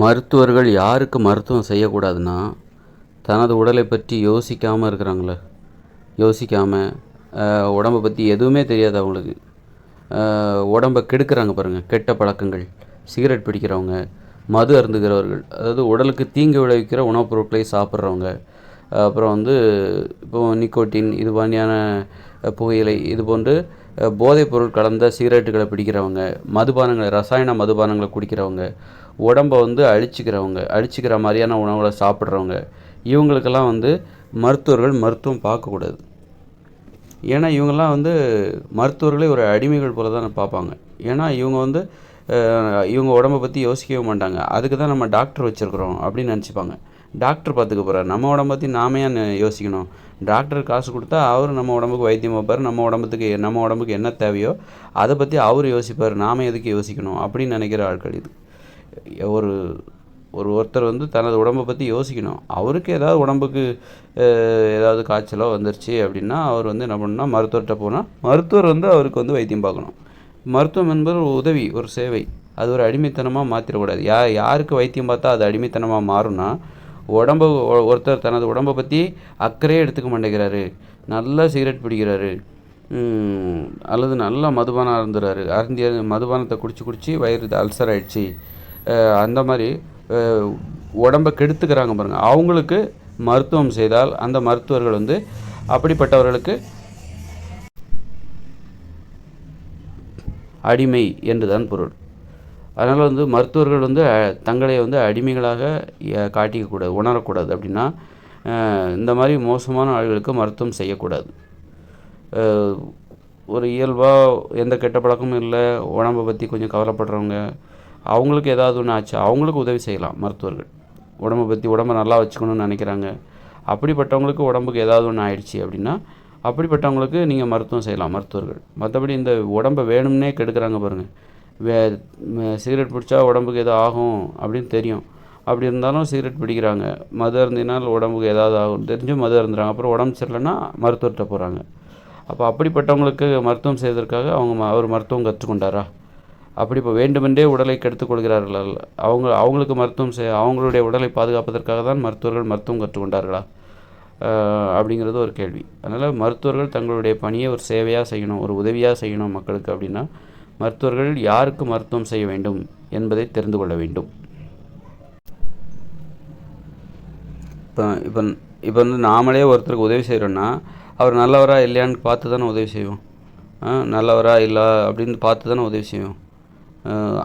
மருத்துவர்கள் யாருக்கு மருத்துவம் செய்யக்கூடாதுன்னா தனது உடலை பற்றி யோசிக்காமல் இருக்கிறாங்களே. யோசிக்காமல் உடம்பை பற்றி எதுவுமே தெரியாது அவங்களுக்கு. உடம்பை கெடுக்கிறாங்க பாருங்கள் கெட்ட பழக்கங்கள். சிகரெட் பிடிக்கிறவங்க மது அருந்துகிறவர்கள் அதாவது உடலுக்கு தீங்கு விளைவிக்கிற உணவுப் பொருட்களை சாப்பிட்றவங்க அப்புறம் வந்து இப்போ நிக்கோட்டின் இது மாதிரியான புகையிலை இது போன்று போதைப் பொருள் கலந்த சிகரெட்டுகளை பிடிக்கிறவங்க மதுபானங்களை ரசாயன மதுபானங்களை குடிக்கிறவங்க உடம்பை வந்து அழிச்சிக்கிறவங்க அழிச்சிக்கிற மாதிரியான உணவுகளை சாப்பிட்றவங்க இவங்களுக்கெல்லாம் வந்து மருத்துவர்கள் மருத்துவம் பார்க்கக்கூடாது. ஏன்னா இவங்கெல்லாம் வந்து மருத்துவர்களே ஒரு அடிமைகள் போல தான் பார்ப்பாங்க. ஏன்னா இவங்க வந்து இவங்க உடம்பை பற்றி யோசிக்கவே மாட்டாங்க. அதுக்கு தான் நம்ம டாக்டர் வச்சுருக்குறோம் அப்படின்னு நினச்சிப்பாங்க. டாக்டர் பார்த்துக்க போகிறார் நம்ம உடம்பை பற்றி நாம ஏன் யோசிக்கணும்? டாக்டர் காசு கொடுத்தா அவர் நம்ம உடம்புக்கு வைத்தியம் வைப்பார். நம்ம உடம்புக்கு நம்ம உடம்புக்கு என்ன தேவையோ அதை பற்றி அவர் யோசிப்பார். நாம் எதுக்கு யோசிக்கணும்? அப்படின்னு நினைக்கிற ஆட்கள் இது. ஒரு ஒரு ஒருத்தர் வந்து தனது உடம்பை பற்றி யோசிக்கணும். அவருக்கு ஏதாவது உடம்புக்கு ஏதாவது காய்ச்சலோ வந்துருச்சு அப்படின்னா அவர் வந்து என்ன பண்ணால் மருத்துவர்கிட்ட போனால் மருத்துவர் வந்து அவருக்கு வந்து வைத்தியம் பார்க்கணும். மருத்துவம் என்பது ஒரு உதவி ஒரு சேவை. அது ஒரு அடிமைத்தனமாக மாற்றிடக்கூடாது யா யாருக்கு வைத்தியம் பார்த்தா அது அடிமைத்தனமாக மாறும்னா உடம்பு ஒருத்தர் தனது உடம்பை பற்றி அக்கறையே எடுத்துக்க மாட்டேங்கிறாரு. நல்லா சிகரெட் பிடிக்கிறாரு. அல்லது நல்லா மதுபானம் அருந்துறாரு. அருந்திய மதுபானத்தை குடிச்சு குடித்து வயிறு அல்சர் ஆயிடுச்சு அந்த மாதிரி உடம்பை கெடுத்துக்கிறாங்க பாருங்கள் அவங்களுக்கு மருத்துவம் செய்தால் அந்த மருத்துவர்கள் வந்து அப்படிப்பட்டவர்களுக்கு அடிமை என்று தான் பொருள். அதனால் வந்து மருத்துவர்கள் வந்து தங்களை வந்து அடிமைகளாக காட்டிக்கக்கூடாது உணரக்கூடாது. அப்படின்னா இந்த மாதிரி மோசமான ஆளுகளுக்கு மருத்துவம் செய்யக்கூடாது. ஒரு இயல்பாக எந்த கெட்ட பழக்கமும் இல்லை உடம்பை பற்றி கொஞ்சம் கவலைப்படுறவங்க அவங்களுக்கு ஏதாவது ஒன்று ஆச்சு அவங்களுக்கு உதவி செய்யலாம் மருத்துவர்கள். உடம்பை பற்றி உடம்பை நல்லா வச்சுக்கணும்னு நினைக்கிறாங்க. அப்படிப்பட்டவங்களுக்கு உடம்புக்கு ஏதாவது ஒன்று ஆயிடுச்சு அப்படின்னா அப்படிப்பட்டவங்களுக்கு நீங்கள் மருத்துவம் செய்யலாம் மருத்துவர்கள். மற்றபடி இந்த உடம்பை வேணும்னே கெடுக்கிறாங்க பாருங்கள் வே சிகரெட் பிடிச்சா உடம்புக்கு ஏதோ ஆகும் அப்படின்னு தெரியும். அப்படி இருந்தாலும் சிகரெட் பிடிக்கிறாங்க. மது அருந்தினால் உடம்புக்கு ஏதாவது ஆகும். தெரிஞ்சு மது அருந்துறாங்க. அப்புறம் உடம்பு சரியில்லைன்னா மருத்துவர்கிட்ட போகிறாங்க அப்போ அப்படிப்பட்டவங்களுக்கு மருத்துவம் செய்வதற்காக அவங்க அவர் மருத்துவம் கற்றுக்கொண்டாரா? அப்படி இப்போ வேண்டுமென்றே உடலை கெடுத்துக் கொள்கிறார்கள்? அவங்க அவங்களுக்கு மருத்துவம் செய் அவங்களுடைய உடலை பாதுகாப்பதற்காக தான் மருத்துவர்கள் மருத்துவம் கற்றுக்கொண்டார்களா? அப்படிங்கிறது ஒரு கேள்வி. அதனால் மருத்துவர்கள் தங்களுடைய பணியை ஒரு சேவையாக செய்யணும் ஒரு உதவியாக செய்யணும் மக்களுக்கு அப்படின்னா மருத்துவர்கள் யாருக்கு மருத்துவம் செய்ய வேண்டும் என்பதை தெரிந்து கொள்ள வேண்டும். இப்போ இப்போ இப்போ வந்து நாமளே ஒருத்தருக்கு உதவி செய்கிறோன்னா அவர் நல்லவரா இல்லையான்னு பார்த்து தானே உதவி செய்வோம். நல்லவரா இல்லை அப்படின்னு பார்த்து தானே உதவி செய்வோம்.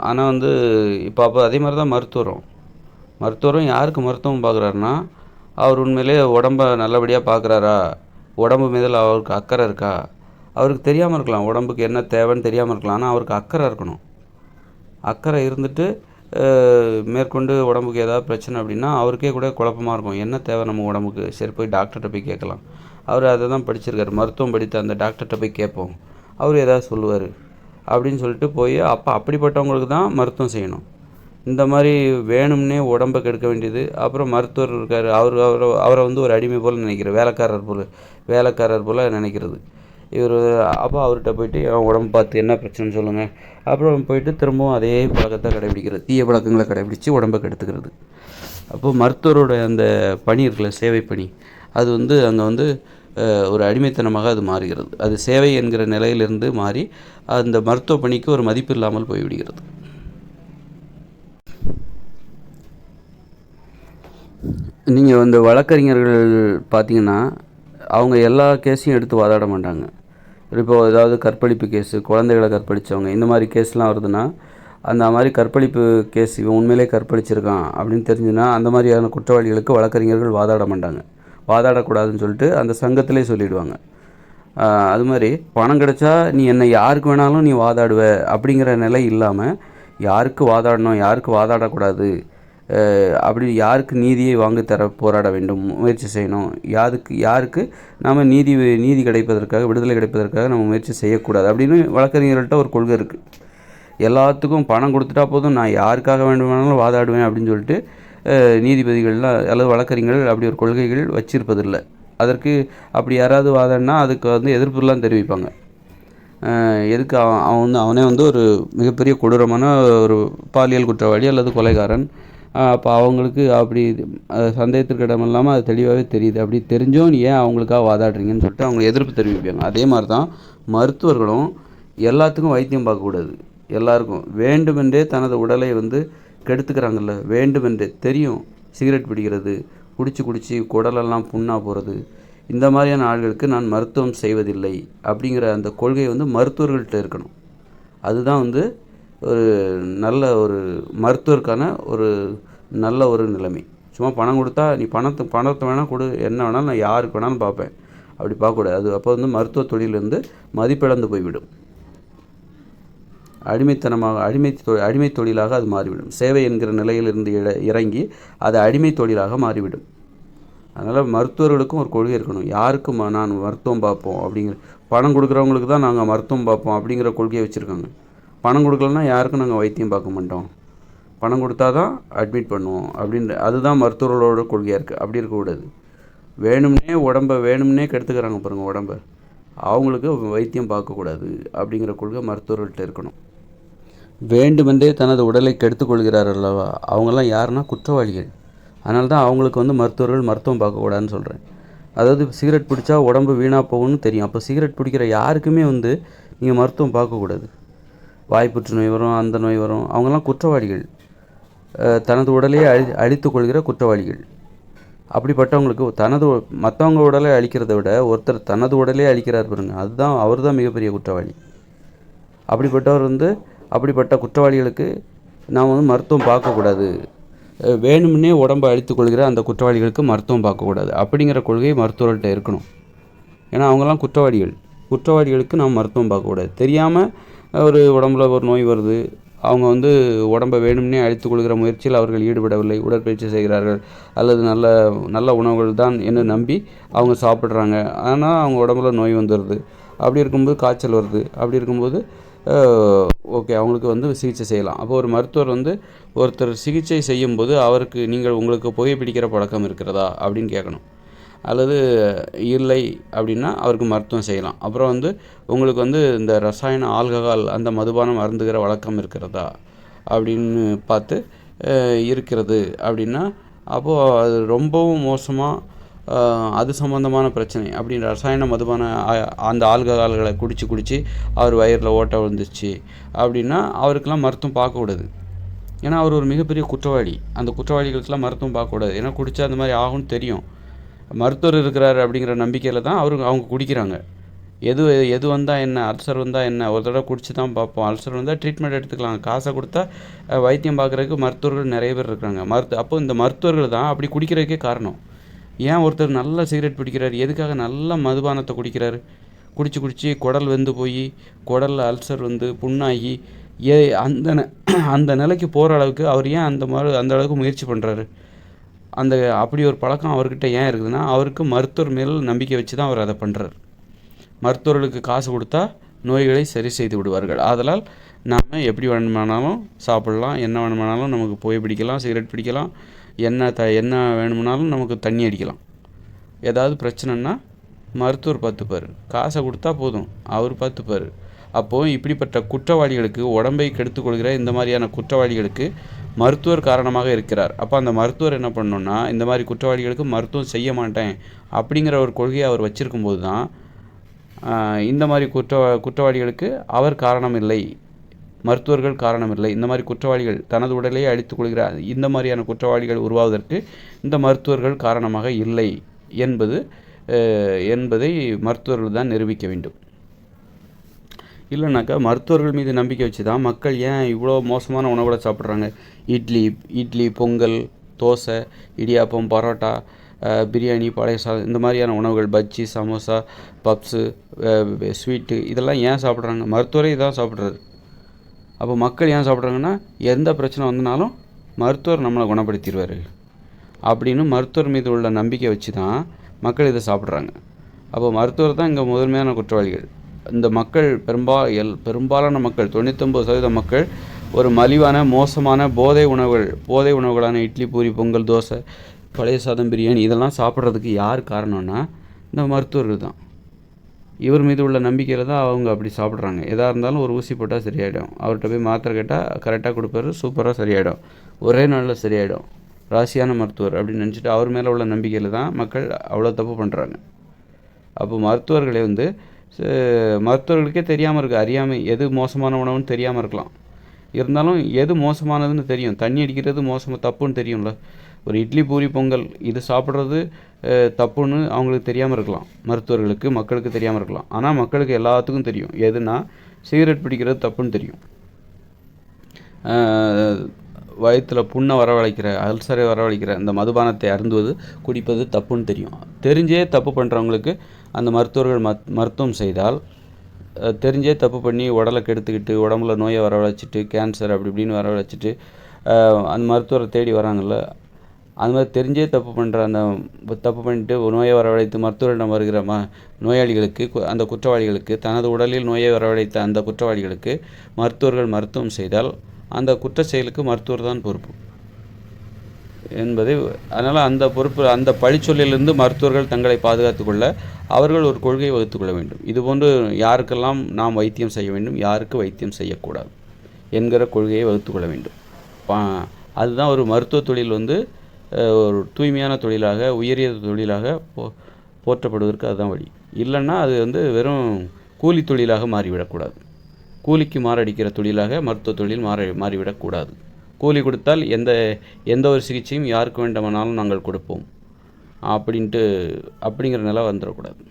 ஆனால் வந்து இப்போ அப்போ அதே மாதிரி தான் மருத்துவரும். மருத்துவரும் யாருக்கு மருத்துவம் பார்க்குறாருன்னா அவர் உண்மையிலே உடம்ப நல்லபடியாக பார்க்குறாரா? உடம்பு மீதில் அவருக்கு அக்கறை இருக்கா? அவருக்கு தெரியாமல் இருக்கலாம். உடம்புக்கு என்ன தேவைன்னு தெரியாமல் இருக்கலாம். ஆனால் அவருக்கு அக்கறை இருக்கணும். அக்கறை இருந்துட்டு மேற்கொண்டு உடம்புக்கு ஏதாவது பிரச்சனை அப்படின்னா அவருக்கே கூட குழப்பமாக இருக்கும். என்ன தேவை நம்ம உடம்புக்கு? சரி போய் டாக்டர்கிட்ட போய் கேட்கலாம். அவர் அதை தான் படிச்சிருக்காரு. மருத்துவம் படித்த அந்த டாக்டர்கிட்ட போய் கேட்போம். அவர் ஏதாவது சொல்லுவார். அப்படின்னு சொல்லிட்டு போய் அப்போ அப்படிப்பட்டவங்களுக்கு தான் மருத்துவம் செய்யணும். இந்த மாதிரி வேணும்னே உடம்பை கெடுக்க வேண்டியது. அப்புறம் மருத்துவர் இருக்கார். அவர் அவரை அவரை வந்து ஒரு அடிமை போல் நினைக்கிறார். வேலைக்காரர் போல் வேலைக்காரர் போல் நினைக்கிறது. இவர் அப்போ அவர்கிட்ட போயிட்டு என் உடம்பு பார்த்து என்ன பிரச்சனைன்னு சொல்லுங்கள் அப்புறம் போயிட்டு திரும்பவும் அதே பழக்கத்தை கடைபிடிக்கிறது. தீய பழக்கங்களை கடைபிடித்து உடம்பை கெடுத்துக்கிறது. அப்போது மருத்துவரோட அந்த பணி இருக்குல்ல சேவை பணி அது வந்து அங்கே வந்து ஒரு அடிமைத்தனமாக அது மாறுகிறது. அது சேவை என்கிற நிலையிலிருந்து மாறி அந்த மருத்துவ பணிக்கு ஒரு மதிப்பு இல்லாமல் போய்விடுகிறது. நீங்கள் வந்து வழக்கறிஞர்கள் பார்த்தீங்கன்னா அவங்க எல்லா கேஸையும் எடுத்து வாதாட மாட்டாங்க. இப்போ ஏதாவது கற்பழிப்பு கேஸு குழந்தைகளை கற்பழித்தவங்க இந்த மாதிரி கேஸ்லாம் வருதுன்னா அந்த மாதிரி கற்பழிப்பு கேஸ் இவன் உண்மையிலே கற்பழிச்சிருக்கான் அப்படின்னு தெரிஞ்சுன்னா அந்த மாதிரியான குற்றவாளிகளுக்கு வழக்கறிஞர்கள் வாதாட மாட்டாங்க. வாதாடக்கூடாதுன்னு சொல்லிட்டு அந்த சங்கத்திலே சொல்லிவிடுவாங்க அது மாதிரி பணம் கிடச்சா நீ என்னை யாருக்கு வேணாலும் நீ வாதாடுவ அப்படிங்கிற நிலை இல்லாமல் யாருக்கு வாதாடணும் யாருக்கு வாதாடக்கூடாது அப்படி யாருக்கு நீதியை வாங்கி தர போராட வேண்டும் முயற்சி செய்யணும்? யாருக்கு யாருக்கு நாம் நீதி நீதி கிடைப்பதற்காக விடுதலை கிடைப்பதற்காக நம்ம முயற்சி செய்யக்கூடாது அப்படின்னு வழக்கறிஞர்கள்ட்ட ஒரு கொள்கை இருக்குது எல்லாத்துக்கும் பணம் கொடுத்துட்டா போதும் நான் யாருக்காக வேண்டுமானாலும் வாதாடுவேன் அப்படின்னு சொல்லிட்டு நீதிபதிகள்லாம் அல்லது வழக்கறிஞர்கள் அப்படி ஒரு கொள்கைகள் வச்சிருப்பதில்லை. அதற்கு அப்படி யாராவது வாதம்னா அதுக்கு வந்து எதிர்ப்புலாம் தெரிவிப்பாங்க. எதுக்கு அவன் அவன் வந்து அவனே வந்து ஒரு மிகப்பெரிய கொடூரமான ஒரு பாலியல் குற்றவாளி அல்லது கொலைகாரன். அப்போ அவங்களுக்கு அப்படி சந்தேகத்திற்கு இடம் இல்லாமல் அது தெளிவாகவே தெரியுது. அப்படி தெரிஞ்சும் நீ ஏன் அவங்களுக்காக வாதாடுறீங்கன்னு சொல்லிட்டு அவங்க எதிர்ப்பு தெரிவிப்பாங்க. அதே மாதிரி தான் மருத்துவர்களும் எல்லாத்துக்கும் வைத்தியம் பார்க்கக்கூடாது எல்லாருக்கும். வேண்டுமென்றே தனது உடலை வந்து கெடுத்துக்கிறாங்கல்ல. வேண்டுமென்றே தெரியும் சிகரெட் பிடிக்கிறது குடிச்சு குடிச்சு குடலெல்லாம் புண்ணாக போகிறது இந்த மாதிரியான ஆள்களுக்கு நான் மருத்துவம் செய்வதில்லை அப்படிங்கிற அந்த கொள்கை வந்து மருத்துவர்கள்ட்ட இருக்கணும். அதுதான் வந்து ஒரு நல்ல ஒரு மருத்துவருக்கான ஒரு நல்ல ஒரு நிலைமை. சும்மா பணம் கொடுத்தா நீ பணத்தை பணத்தை வேணால் கொடு என்ன வேணாலும் நான் யாருக்கு வேணாலும் பார்ப்பேன். அப்படி பார்க்கக்கூடாது. அது அப்போ வந்து மருத்துவ தொழில் வந்து மதிப்பிழந்து போய்விடும். அடிமைத்தனமாக அடிமை தொழில் அடிமை தொழிலாக அது மாறிவிடும். சேவை என்கிற நிலையிலிருந்து இட இறங்கி அது அடிமை தொழிலாக மாறிவிடும். அதனால் மருத்துவர்களுக்கும் ஒரு கொள்கை இருக்கணும். யாருக்கும் ம- நான் மருத்துவம் பார்ப்போம்? அப்படிங்கிற பணம் கொடுக்குறவங்களுக்கு தான் நாங்கள் மருத்துவம் பார்ப்போம் அப்படிங்கிற கொள்கையை வச்சுருக்காங்க. பணம் கொடுக்கலன்னா யாருக்கும் நாங்கள் வைத்தியம் பார்க்க மாட்டோம். பணம் கொடுத்தா தான் அட்மிட் பண்ணுவோம். அப்படின்ற அதுதான் மருத்துவர்களோட கொள்கையாக இருக்குது அப்படி இருக்கக்கூடாது வேணும்னே உடம்பை வேணும்னே கெடுத்துக்கிறாங்க பாருங்கள் உடம்பை. அவங்களுக்கு வைத்தியம் பார்க்கக்கூடாது அப்படிங்கிற கொள்கை மருத்துவர்கள்ட்ட இருக்கணும். வேண்டுமென்றே தனது உடலை கெடுத்துக்கொள்கிறார் அல்லவா? அவங்கெல்லாம் யாருன்னா குற்றவாளிகள். அதனால தான் அவங்களுக்கு வந்து மருத்துவர்கள் மருத்துவம் பார்க்கக்கூடாதுன்னு சொல்கிறேன் அதாவது சிகரெட் பிடிச்சா உடம்பு வீணாக போகும்னு தெரியும். அப்போ சிகரெட் பிடிக்கிற யாருக்குமே வந்து நீங்கள் மருத்துவம் பார்க்கக்கூடாது வாய் புற்றுநோய் வரும் அந்த நோய் வரும். அவங்கெல்லாம் குற்றவாளிகள். தனது உடலையே அழி அழித்து கொள்கிற குற்றவாளிகள். அப்படிப்பட்டவங்களுக்கு தனது மற்றவங்க உடலை அழிக்கிறத விட ஒருத்தர் தனது உடலே அழிக்கிறார் பாருங்க அதுதான் அவர் தான் மிகப்பெரிய குற்றவாளி. அப்படிப்பட்டவர் வந்து அப்படிப்பட்ட குற்றவாளிகளுக்கு நாம் வந்து மருத்துவம் பார்க்கக்கூடாது. வேணும்னே உடம்பை அழித்து கொள்கிற அந்த குற்றவாளிகளுக்கு மருத்துவம் பார்க்கக்கூடாது. அப்படிங்கிற கொள்கை மருத்துவர்கள்ட்ட இருக்கணும். ஏன்னா அவங்கெல்லாம் குற்றவாளிகள். குற்றவாளிகளுக்கு நாம் மருத்துவம் பார்க்கக்கூடாது. தெரியாமல் ஒரு உடம்புல ஒரு நோய் வருது. அவங்க வந்து உடம்பை வேணும்னே அழித்து கொள்கிற முயற்சியில் அவர்கள் ஈடுபடவில்லை. உடற்பயிற்சி செய்கிறார்கள். அல்லது நல்ல நல்ல உணவுகள் தான் என்று நம்பி அவங்க சாப்பிட்றாங்க. ஆனால் அவங்க உடம்புல நோய் வந்துடுது. அப்படி இருக்கும்போது காய்ச்சல் வருது. அப்படி இருக்கும்போது ஓகே அவங்களுக்கு வந்து சிகிச்சை செய்யலாம். அப்போ ஒரு மருத்துவர் வந்து ஒருத்தர் சிகிச்சை செய்யும்போது அவருக்கு நீங்கள் உங்களுக்கு புகைப்பிடிக்கிற பழக்கம் இருக்கிறதா? அப்படின்னு கேட்கணும். அல்லது இல்லை அப்படின்னா அவருக்கு மருத்துவம் செய்யலாம். அப்புறம் வந்து உங்களுக்கு வந்து இந்த ரசாயன ஆல்கஹால் அந்த மதுபானம் அருந்துகிற வழக்கம் இருக்கிறதா அப்படின்னு பார்த்து இருக்கிறது அப்படின்னா அப்போது அது ரொம்பவும் மோசமாக அது சம்மந்தமான பிரச்சனை. அப்படின்னு ரசாயன மதுபான ஆ- அந்த ஆல்கஹால்களை குடித்து குடித்து அவர் வயிறில் ஓட்டை விழுந்துச்சு அப்படின்னா அவருக்கெல்லாம் மருத்துவம் பார்க்கக்கூடாது ஏன்னா அவர் ஒரு மிகப்பெரிய குற்றவாளி. அந்த குற்றவாளிகளுக்கெல்லாம் மருத்துவம் பார்க்கக்கூடாது ஏன்னா குடித்தா அந்த மாதிரி ஆகும்னு தெரியும். மருத்துவர் இருக்கிறார் அப்படிங்கிற நம்பிக்கையில் தான் அவரு அவங்க குடிக்கிறாங்க. எது எது வந்தால் என்ன அல்சர் வந்தால் என்ன ஒரு தடவை குடிச்சு தான் பார்ப்போம். அல்சர் வந்தால் ட்ரீட்மெண்ட் எடுத்துக்கலாம். காசை கொடுத்தா வைத்தியம் பார்க்குறதுக்கு மருத்துவர்கள் நிறைய பேர் இருக்கிறாங்க. மருத்து அப்போ இந்த மருத்துவர்கள் தான் அப்படி குடிக்கிறதுக்கே காரணம். ஏன் ஒருத்தர் நல்ல சிகரெட் பிடிக்கிறார்? எதுக்காக நல்ல மதுபானத்தை குடிக்கிறாரு? குடிச்சு குடிச்சு குடல் வெந்து போய் குடலில் அல்சர் வந்து புண்ணாகி ஏ அந்த அந்த நிலைக்கு போகிற அளவுக்கு அவர் ஏன் அந்த மாதிரி அந்த அளவுக்கு முயற்சி பண்ணுறாரு அந்த அப்படி ஒரு பழக்கம் அவர்கிட்ட ஏன் இருக்குதுன்னா அவருக்கு மருத்துவர் மேல் நம்பிக்கை வச்சு தான் அவர் அதை பண்ணுறார் மருத்துவர்களுக்கு காசு கொடுத்தா நோய்களை சரி செய்து விடுவார்கள். ஆதலால் நாம் எப்படி வேணுமானாலும் சாப்பிடலாம் என்ன வேணுமானாலும் நமக்கு புகை பிடிக்கலாம் சிகரெட் பிடிக்கலாம் என்ன த என்ன வேணுமானாலும் நமக்கு தண்ணி அடிக்கலாம். ஏதாவது பிரச்சனைன்னா மருத்துவர் பார்த்துப்பார். காசை கொடுத்தா போதும் அவர் பார்த்துப்பார். அப்போது இப்படிப்பட்ட குற்றவாளிகளுக்கு உடம்பை கெடுத்துக் கொள்கிற இந்த மாதிரியான குற்றவாளிகளுக்கு மருத்துவர் காரணமாக இருக்கிறார். அப்போ அந்த மருத்துவர் என்ன பண்ணணுன்னா இந்த மாதிரி குற்றவாளிகளுக்கு மருத்துவம் செய்ய மாட்டேன் அப்படிங்கிற ஒரு கொள்கையை அவர் வச்சிருக்கும்போது தான் இந்த மாதிரி குற்ற குற்றவாளிகளுக்கு அவர் காரணம் இல்லை மருத்துவர்கள் காரணம் இல்லை இந்த மாதிரி குற்றவாளிகள் தனது உடலையே அழித்துக் கொள்கிறார் இந்த மாதிரியான குற்றவாளிகள் உருவாவதற்கு இந்த மருத்துவர்கள் காரணமாக இல்லை என்பது என்பதை மருத்துவர்கள் தான் நிரூபிக்க வேண்டும். இல்லைனாக்கா மருத்துவர்கள் மீது நம்பிக்கை வச்சு தான் மக்கள் ஏன் இவ்வளோ மோசமான உணவுகளை சாப்பிட்றாங்க? இட்லி இட்லி பொங்கல் தோசை இடியாப்பம் பரோட்டா பிரியாணி பழைய சாதம் இந்த மாதிரியான உணவுகள் பஜ்ஜி சமோசா பப்ஸு ஸ்வீட்டு இதெல்லாம் ஏன் சாப்பிட்றாங்க? மருத்துவரே இதான் சாப்பிட்றாரு. அப்போ மக்கள் ஏன் சாப்பிட்றாங்கன்னா எந்த பிரச்சனை வந்தனாலும் மருத்துவர் நம்மளை குணப்படுத்திடுவார். அப்படின்னு மருத்துவர் மீது உள்ள நம்பிக்கை வச்சு தான் மக்கள் இதை சாப்பிட்றாங்க. அப்போ மருத்துவர் தான் இங்கே முதன்மையான குற்றவாளிகள். இந்த மக்கள் பெரும்பா எல் பெரும்பாலான மக்கள் தொண்ணூத்தொம்பது சதவீத மக்கள் ஒரு மலிவான மோசமான போதை உணவுகள் போதை உணவுகளான இட்லி பூரி பொங்கல் தோசை பழைய சாதம் பிரியாணி இதெல்லாம் சாப்பிட்றதுக்கு யார் காரணம்னா இந்த மருத்துவர்கள் தான். இவர் மீது உள்ள நம்பிக்கையில் தான் அவங்க அப்படி சாப்பிட்றாங்க. எதாக இருந்தாலும் ஒரு ஊசி போட்டால் சரியாயிடும். அவர்கிட்ட போய் மாத்திரை கேட்டால் கரெக்டாக கொடுப்பாரு சூப்பராக சரியாயிடும். ஒரே நாளில் சரியாயிடும். ராசியான மருத்துவர் அப்படின்னு நினச்சிட்டு அவர் மேலே உள்ள நம்பிக்கையில் தான் மக்கள் அவ்வளோ தப்பு பண்ணுறாங்க அப்போ மருத்துவர்களை வந்து மருத்துவர்களுக்கே தெரியாமல் இருக்குது அறியாமை எது மோசமான உணவுன்னு தெரியாமல் இருக்கலாம். இருந்தாலும் எது மோசமானதுன்னு தெரியும். தண்ணி அடிக்கிறது மோசமாக தப்புன்னு தெரியும்ல. ஒரு இட்லி பூரி பொங்கல் இது சாப்பிட்றது தப்புன்னு அவங்களுக்கு தெரியாமல் இருக்கலாம். மருத்துவர்களுக்கு மக்களுக்கு தெரியாமல் இருக்கலாம். ஆனால் மக்களுக்கு எல்லாத்துக்கும் தெரியும். எதுனா சிகரெட் பிடிக்கிறது தப்புன்னு தெரியும். வயிற்றில் புண்ணை வரவழைக்கிற அல்சரை வரவழைக்கிற அந்த மதுபானத்தை அருந்துவது குடிப்பது தப்புன்னு தெரியும். தெரிஞ்சே தப்பு பண்ணுறவங்களுக்கு அந்த மருத்துவர்கள் மத் மருத்துவம் செய்தால் தெரிஞ்சே தப்பு பண்ணி உடலை கெடுத்துக்கிட்டு உடம்புல நோயை வரவழைச்சிட்டு கேன்சர் அப்படி இப்படின்னு வரவழைச்சிட்டு அந்த மருத்துவரை தேடி வராங்கல்ல அது மாதிரி தெரிஞ்சே தப்பு பண்ணுற அந்த தப்பு பண்ணிட்டு நோயை வரவழைத்து மருத்துவரிடம் வருகிற ம நோயாளிகளுக்கு கு- அந்த குற்றவாளிகளுக்கு தனது உடலில் நோயை வரவழைத்த அந்த குற்றவாளிகளுக்கு மருத்துவர்கள் மருத்துவம் செய்தால் அந்த குற்ற செயலுக்கு மருத்துவர் தான் பொறுப்பு. என்பதை அதனால் அந்த பொறுப்பு அந்த பழிச்சொல்லிலிருந்து மருத்துவர்கள் தங்களை பாதுகாத்துக்கொள்ள அவர்கள் ஒரு கொள்கையை வகுத்துக்கொள்ள வேண்டும். இதுபோன்று யாருக்கெல்லாம் நாம் வைத்தியம் செய்ய வேண்டும் யாருக்கு வைத்தியம் செய்யக்கூடாது என்கிற கொள்கையை வகுத்துக்கொள்ள வேண்டும். அதுதான் ஒரு மருத்துவ தொழில் வந்து ஒரு தூய்மையான தொழிலாக உயரிய தொழிலாக போ போற்றப்படுவதற்கு அதுதான் வழி. இல்லைன்னா அது வந்து வெறும் கூலி தொழிலாக மாறிவிடக்கூடாது. கூலிக்கு மாரடிக்கிற தொழிலாக மருத்துவ தொழில் மாற மாறிவிடக்கூடாது கூலி கொடுத்தால் எந்த எந்த ஒரு சிகிச்சையும் யாருக்கு வேண்டுமானாலும் நாங்கள் கொடுப்போம். அப்படின்ட்டு அப்படிங்கிற நிலை வந்துடக்கூடாது.